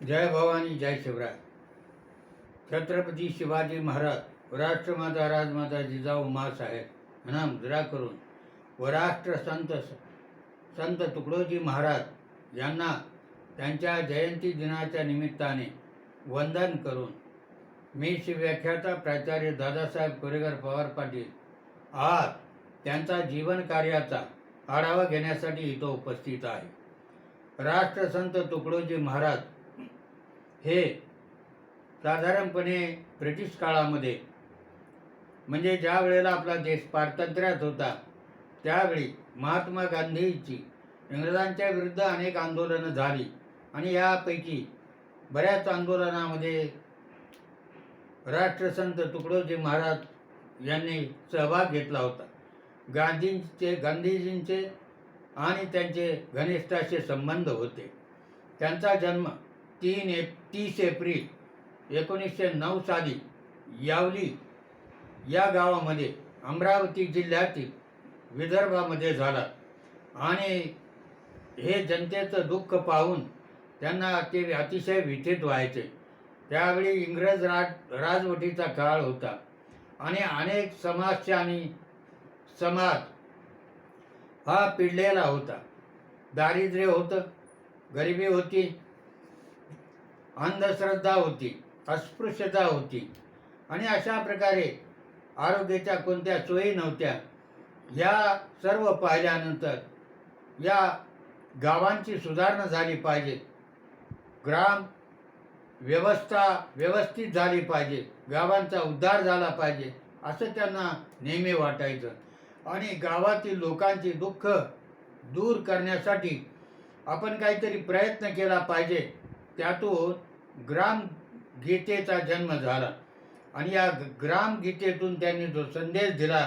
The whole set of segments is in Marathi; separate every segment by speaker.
Speaker 1: जय भवानी जय शिवराय. छत्रपती शिवाजी महाराज व राष्ट्रमाता राजमाता जिजाऊ मासाहेब यांना मुद्रा करून. व राष्ट्र संत संत तुकडोजी महाराज यांना त्यांच्या जयंती दिनाच्या निमित्ताने वंदन करून. मी शिवव्याख्याता प्राचार्य दादासाहेब कोरेगर पवार पाटील. आज त्यांचा जीवन कार्याचा आढावा घेण्यासाठी इथं उपस्थित आहे. राष्ट्रसंत तुकडोजी महाराज हे साधारणपणे ब्रिटिश काळामध्ये म्हणजे ज्या वेळेला आपला देश पारतंत्र्यात होता त्यावेळी महात्मा गांधीची इंग्रजांच्या विरुद्ध अनेक आंदोलनं झाली आणि यापैकी बऱ्याच आंदोलनामध्ये राष्ट्रसंत तुकडोजी महाराज यांनी सहभाग घेतला होता. गांधींचे गांधीजींचे आणि त्यांचे घनिष्ठाचे संबंध होते. त्यांचा जन्म तीन एप तीस एप्रिल एकोणीसशे नऊ साली यावली. या गावामध्ये अमरावती जिल्ह्यातील विदर्भामध्ये झाला. आणि हे जनतेचं दुःख पाहून त्यांना ते अतिशय विथित व्हायचे. त्यावेळी इंग्रज राज राजवटीचा काळ होता. आणि अनेक समाजचे आणि समाज हा पिडलेला होता. दारिद्र्य होतं गरिबी होती अंधश्रद्धा होती अस्पृश्यता होती. आणि अशा प्रकारे आरोग्याच्या कोणत्या सोयी नव्हत्या या सर्व पाहिल्यानंतर या गावांची सुधारणा झाली पाहिजे. ग्राम व्यवस्था व्यवस्थित झाली पाहिजे. गावांचा उद्धार झाला पाहिजे असं त्यांना नेहमी वाटायचं. आणि गावातील लोकांची दुःख दूर करण्यासाठी आपण काहीतरी प्रयत्न केला पाहिजे. त्यातून ग्राम गीतेचा जन्म झाला. आणि या ग्राम गीतेतून त्यांनी जो संदेश दिला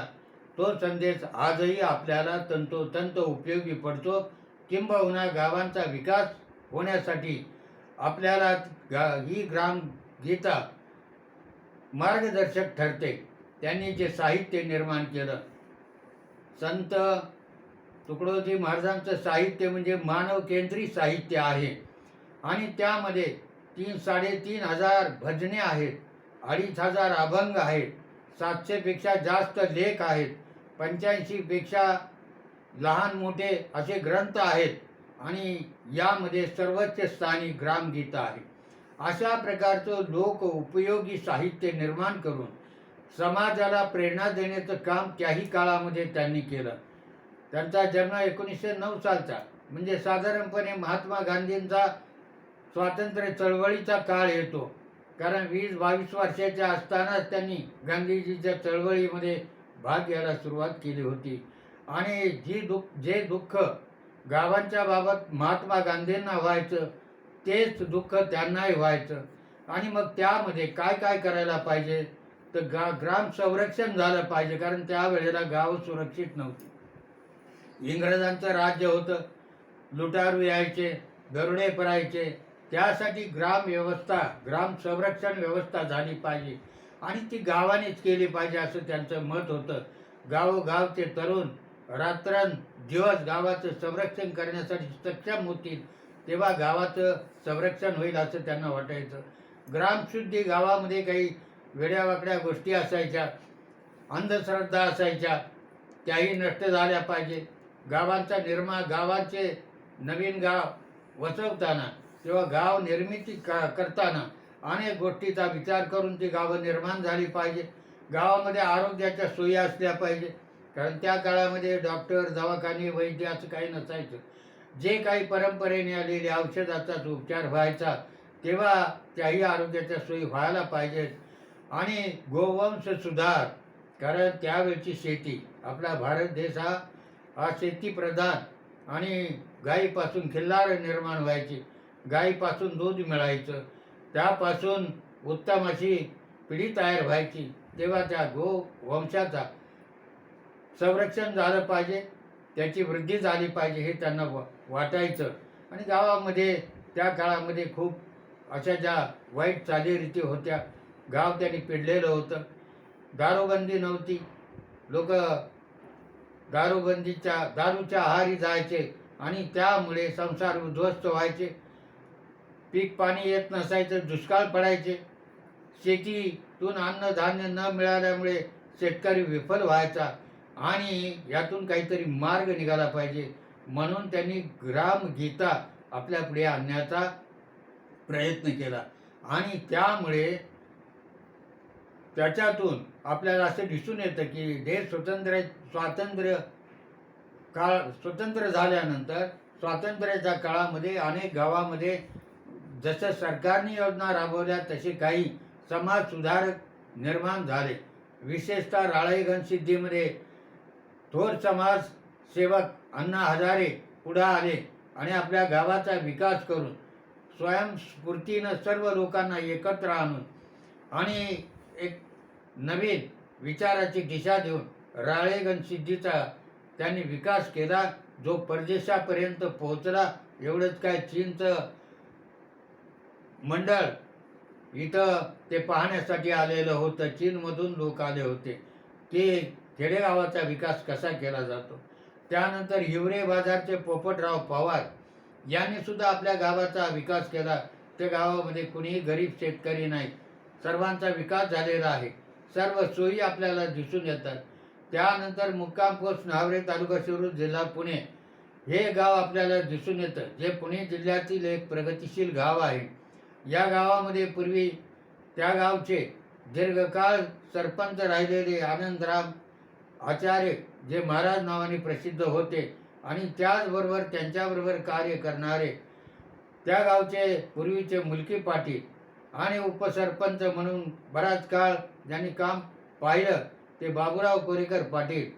Speaker 1: तो संदेश आजही आपल्याला तंतोतंत उपयोगी पडतो. किंबहुना गावांचा विकास होण्यासाठी आपल्याला गा ही ग्राम गीता मार्गदर्शक ठरते. त्यांनी जे साहित्य निर्माण केलं संत तुकडोजी महाराजांचं साहित्य म्हणजे मानवकेंद्री साहित्य आहे. आणि त्यामध्ये तीन साडेतीन हजार भजने आहेत अडीच हजार अभंग आहेत सातशेपेक्षा जास्त लेख आहेत पंच्याऐंशीपेक्षा लहान मोठे असे ग्रंथ आहेत आणि यामध्ये सर्वोच्च स्थानी ग्रामगीता आहे अशा प्रकारचं लोक उपयोगी साहित्य निर्माण करून समाजाला प्रेरणा देण्याचं काम त्याही काळामध्ये त्यांनी केलं. त्यांचा जन्म एकोणीसशे नऊ सालचा म्हणजे साधारणपणे महात्मा गांधींचा स्वातंत्र्य चळवळीचा काळ येतो. कारण वीस बावीस वर्षाच्या असतानाच त्यांनी गांधीजीच्या चळवळीमध्ये भाग घ्यायला सुरुवात केली होती. आणि जी दुःख जे दुःख गावांच्या बाबत महात्मा गांधींना व्हायचं तेच दुःख त्यांनाही व्हायचं. आणि मग त्यामध्ये काय काय करायला पाहिजे? तर गा ग्राम संरक्षण झालं पाहिजे कारण त्यावेळेला गाव सुरक्षित नव्हती. इंग्रजांचं राज्य होतं. लुटारू यायचे दरोडे परायचे त्यासाठी ग्राम व्यवस्था ग्राम संरक्षण व्यवस्था झाली पाहिजे. आणि ती गावानेच केली पाहिजे असं त्यांचं मत होतं. गावोगावचे तरुण रात्रन दिवस गावाचं संरक्षण करण्यासाठी सक्षम होतील तेव्हा गावाचं संरक्षण होईल असं त्यांना वाटायचं. ग्रामशुद्धी गावामध्ये काही वेड्यावाकड्या गोष्टी असायच्या अंधश्रद्धा असायच्या त्याही नष्ट झाल्या पाहिजे. गावांचा निर्मा गावाचे नवीन गाव वसवताना किंवा गाव निर्मिती का करताना अनेक गोष्टीचा विचार करून ती गावं निर्माण झाली पाहिजे. गावामध्ये आरोग्याच्या सोयी असल्या पाहिजे. कारण त्या काळामध्ये डॉक्टर दवाखाने वैद्य असं काही नसायचं. जे काही परंपरेने आलेले औषधाचाच उपचार व्हायचा तेव्हा त्याही आरोग्याच्या सोयी व्हायला पाहिजेत. आणि गोवंश सुधार कारण त्यावेळची शेती आपला भारत देश हा हा शेतीप्रधान आणि गाईपासून खिल्लार निर्माण व्हायची. गाईपासून दूध मिळायचं. त्यापासून उत्तम अशी पिढी तयार व्हायची. तेव्हा त्या गो वंशाचा संरक्षण झालं पाहिजे. त्याची वृद्धी झाली पाहिजे हे त्यांना वाटायचं. आणि गावामध्ये त्या काळामध्ये खूप अशा ज्या वाईट चालीरीती होत्या गाव त्यांनी पिडलेलं होतं. दारूबंदी नव्हती. लोक दारूबंदीच्या दारूच्या आहारी जायचे आणि त्यामुळे संसार उद्ध्वस्त व्हायचे. पीक पाणी येत नसायचं दुष्काळ पडायचे. शेतीतून अन्नधान्य न मिळाल्यामुळे शेतकरी विफल व्हायचा आणि यातून काहीतरी मार्ग निघाला पाहिजे म्हणून त्यांनी ग्रामगीता आपल्या पुढे आणण्याचा प्रयत्न केला. आणि त्यामुळे त्याच्यातून आपल्याला असं दिसून येतं की देश स्वतंत्र स्वातंत्र्य काळ स्वतंत्र झाल्यानंतर स्वातंत्र्याच्या काळामध्ये अनेक गावामध्ये जसं सरकारने योजना राबवल्या तसे काही समाज सुधारक निर्माण झाले. विशेषतः राळेगण सिद्धीमध्ये थोर समाज सेवक अण्णा हजारे पुढे आले आणि आपल्या गावाचा विकास करून स्वयंस्फूर्तीनं सर्व लोकांना एकत्र आणून आणि एक नवीन विचाराची दिशा देऊन राळेगण सिद्धीचा त्यांनी विकास केला जो परदेशापर्यंत पोहोचला. एवढंच काय चीनचं मंडळ इथं ते पाहण्यासाठी आलेलं होतं. चीनमधून लोक आले होते. ते खेडेगावाचा विकास कसा केला जातो? त्यानंतर हिवरे बाजारचे पोपटराव पवार यांनी सुद्धा आपल्या गावाचा विकास केला. त्या गावामध्ये कुणीही गरीब शेतकरी नाही. सर्वांचा विकास झालेला आहे. सर्व सोयी आपल्याला दिसून येतात. त्यानंतर मुक्काम पोस्ट नावरे तालुका शिरूर जिल्हा पुणे हे गाव आपल्याला दिसून येतं. जे पुणे जिल्ह्यातील एक प्रगतिशील गाव आहे. या गावामध्ये पूर्वी त्या गावचे दीर्घकाळ सरपंच राहिलेले आनंदराम आचार्य जे महाराज नावाने प्रसिद्ध होते आणि त्याचबरोबर त्यांच्याबरोबर कार्य करणारे त्या गावचे पूर्वीचे मुलकी पाटील आणि उपसरपंच म्हणून बराच काळ ज्यांनी काम पाहिलं ते बाबूराव कोरेकर पाटील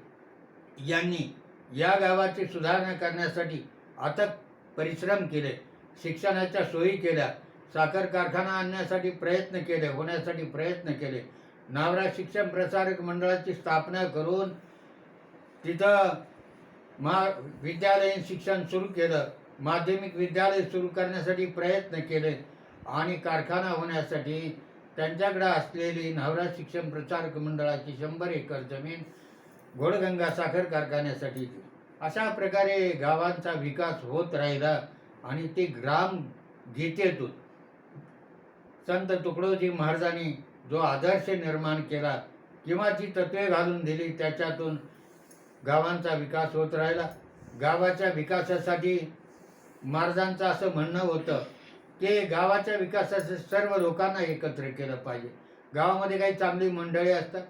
Speaker 1: यांनी या गावाची सुधारणा करण्यासाठी अथक परिश्रम केले शिक्षणाच्या सोयी केल्या. साखर कारखाना आणण्यासाठी प्रयत्न केले होण्यासाठी प्रयत्न केले. नावरा शिक्षण प्रसारक मंडळाची स्थापना करून तिथं महा विद्यालयीन शिक्षण सुरू केलं. माध्यमिक विद्यालय सुरू करण्यासाठी प्रयत्न केले आणि कारखाना होण्यासाठी त्यांच्याकडे असलेली नावरा शिक्षण प्रसारक मंडळाची शंभर एकर जमीन घोडगंगा साखर कारखान्यासाठी अशा प्रकारे गावांचा विकास होत राहिला आणि ते ग्राम गीतेतून संत तुकडोजी महाराजांनी जो आदर्श निर्माण केला किंवा जी तत्वे घालून दिली त्याच्यातून गावांचा विकास होत राहिला. गावाच्या विकासासाठी महाराजांचं असं म्हणणं होतं की गावाच्या विकासासाठी सर्व लोकांना एकत्र केलं पाहिजे. गावामध्ये काही चांगली मंडळी असतात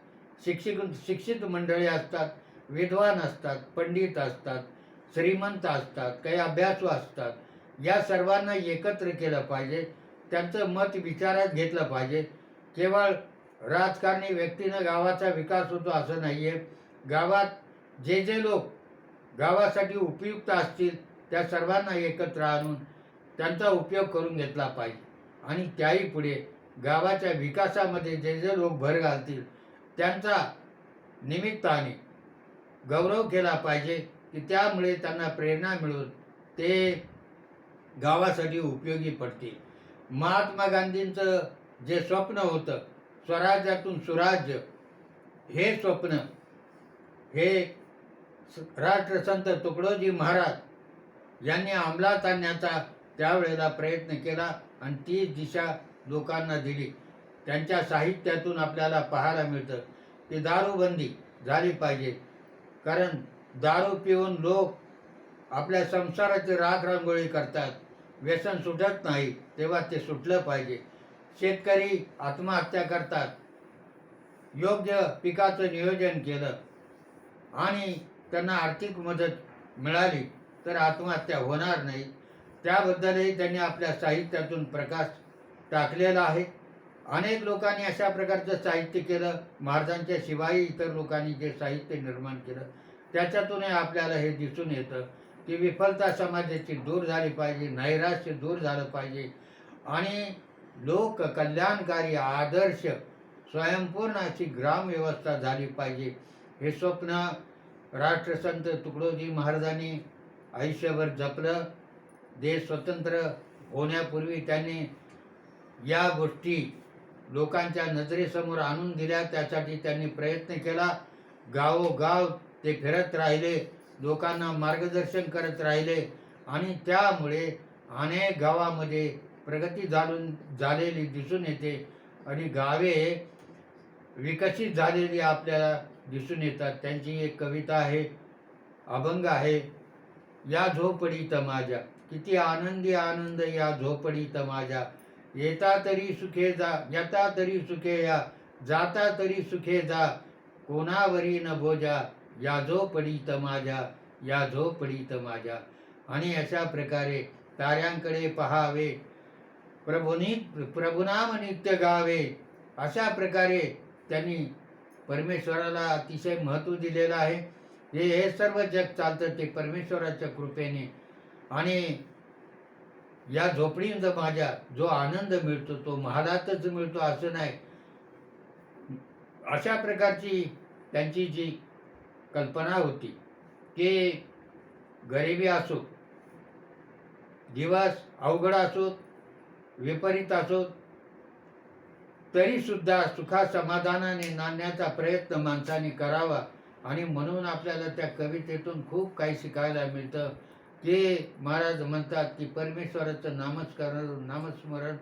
Speaker 1: शिक्षिक शिक्षित मंडळी असतात विद्वान असतात पंडित असतात श्रीमंत असतात काही अभ्यासू असतात. या सर्वांना एकत्र केलं पाहिजे. त्यांचं मत विचारात घेतलं पाहिजे. केवळ राजकारणी व्यक्तीनं गावाचा विकास होतो असं नाही आहे गावात जे जे लोक गावासाठी उपयुक्त असतील त्या सर्वांना एकत्र आणून त्यांचा उपयोग करून घेतला पाहिजे. आणि त्याही पुढे गावाच्या विकासामध्ये जे जे लोक भर घालतील त्यांचा निमित्ताने गौरव केला पाहिजे की त्यामुळे त्यांना प्रेरणा मिळून ते गावासाठी उपयोगी पडतील. महात्मा गांधींचं जे स्वप्न होतं स्वराज्यातून सुराज्य हे स्वप्न हे राष्ट्रसंत तुकडोजी महाराज यांनी अंमलात आणण्याचा त्यावेळेला प्रयत्न केला आणि ती दिशा लोकांना दिली. त्यांच्या साहित्यातून आपल्याला पाहायला मिळतं. की दारूबंदी झाली पाहिजे. कारण दारू पिऊन लोक आपल्या संसाराची राख रांगोळी करतात. व्यसन सुटत नाही तेव्हा ते सुटलं पाहिजे. शेतकरी आत्महत्या करतात. योग्य पिकाचं नियोजन केलं आणि त्यांना आर्थिक मदत मिळाली तर आत्महत्या होणार नाही. त्याबद्दलही त्यांनी आपल्या साहित्यातून प्रकाश टाकलेला आहे. अनेक लोकांनी अशा प्रकारचं साहित्य केलं. महाराजांच्या शिवाय इतर लोकांनी जे साहित्य निर्माण केलं त्याच्यातूनही आपल्याला हे दिसून येतं. ती विफलता समाजाची दूर झाली पाहिजे नैराश्य दूर झालं पाहिजे. आणि लोक कल्याणकारी आदर्श स्वयंपूर्ण अशी ग्रामव्यवस्था झाली पाहिजे. हे स्वप्न राष्ट्रसंत तुकडोजी महाराजांनी आयुष्यभर जपलं. देश स्वतंत्र होण्यापूर्वी त्यांनी या गोष्टी लोकांच्या नजरेसमोर आणून दिल्या. त्यासाठी त्यांनी प्रयत्न केला. गावोगाव ते फिरत राहिले. लोकांना मार्गदर्शन करत राहिले आणि त्यामुळे अनेक गावामध्ये प्रगती झालून झालेली दिसून येते आणि गावे विकसित झालेली आपल्याला दिसून येतात. त्यांची एक कविता आहे अभंग आहे या झोपडीत माझ्या किती आनंदी आनंद या झोपडीत माझ्या येता तरी सुखे जा येता तरी सुखे या जाता तरी सुखे जा कोणावरी न भोजा या झोपडीत माझ्या या झोपडीत माझ्या. आणि अशा प्रकारे ताऱ्यांकडे पहावे. प्रभुनी प्रभुनाम नित्य गावे. अशा प्रकारे त्यांनी परमेश्वराला अतिशय महत्त्व दिलेलं आहे. हे हे सर्व जग चालतं ते परमेश्वराच्या कृपेने. आणि या झोपडीत माझ्या जो आनंद मिळतो तो महालातच मिळतो असं नाही. अशा प्रकारची त्यांची जी कल्पना होती की गरिबी असो दिवस अवघड असोत विपरीत असोत तरीसुद्धा सुखा समाधानाने नांदण्याचा प्रयत्न माणसाने करावा. आणि म्हणून आपल्याला त्या कवितेतून खूप काही शिकायला मिळतं. ते महाराज म्हणतात की परमेश्वराचं नामस्मरण नामस्मरण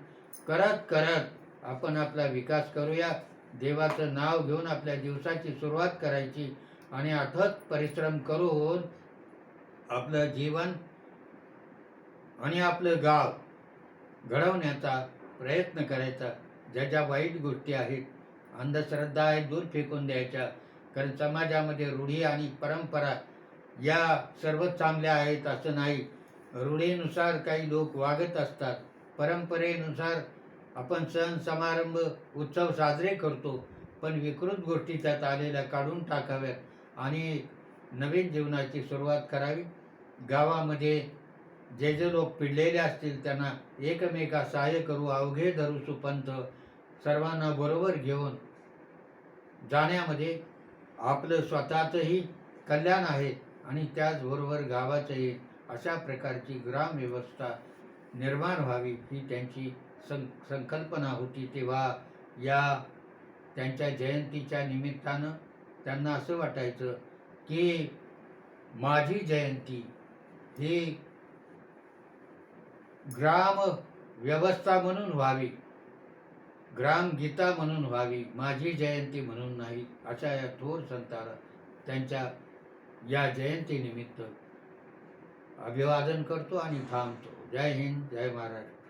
Speaker 1: करत करत आपण आपला विकास करूया. देवाचं नाव घेऊन आपल्या दिवसाची सुरुवात करायची. आणि अथक परिश्रम करून आपलं जीवन आणि आपलं गाव घडवण्याचा प्रयत्न करायचा. ज्या ज्या वाईट गोष्टी आहेत अंधश्रद्धा आहेत दूर फेकून द्यायच्या. कारण समाजामध्ये रूढी आणि परंपरा या सर्वच चांगल्या आहेत असं नाही. रूढीनुसार काही लोक वागत असतात. परंपरेनुसार आपण सण समारंभ उत्सव साजरे करतो. पण विकृत गोष्टी त्यात आलेल्या काढून टाकाव्यात. आणि नवीन जीवनाची सुरुवात करावी. गावामध्ये जे जे लोक पिडलेले असतील त्यांना एकमेका सहाय्य करू अवघे धरू सुपंथ सर्वांना बरोबर घेऊन जाण्यामध्ये आपलं स्वतःचंही कल्याण आहे आणि त्याचबरोबर गावाचंही अशा प्रकारची ग्रामव्यवस्था निर्माण व्हावी ही त्यांची सं संकल्पना होती. तेव्हा या त्यांच्या जयंतीच्या निमित्तानं त्यांना असं वाटायचं की माझी जयंती ही ग्राम व्यवस्था म्हणून व्हावी ग्रामगीता म्हणून व्हावी माझी जयंती म्हणून नाही अशा या थोर संताला त्यांच्या या जयंतीनिमित्त अभिवादन करतो आणि थांबतो. जय हिंद जय महाराष्ट्र.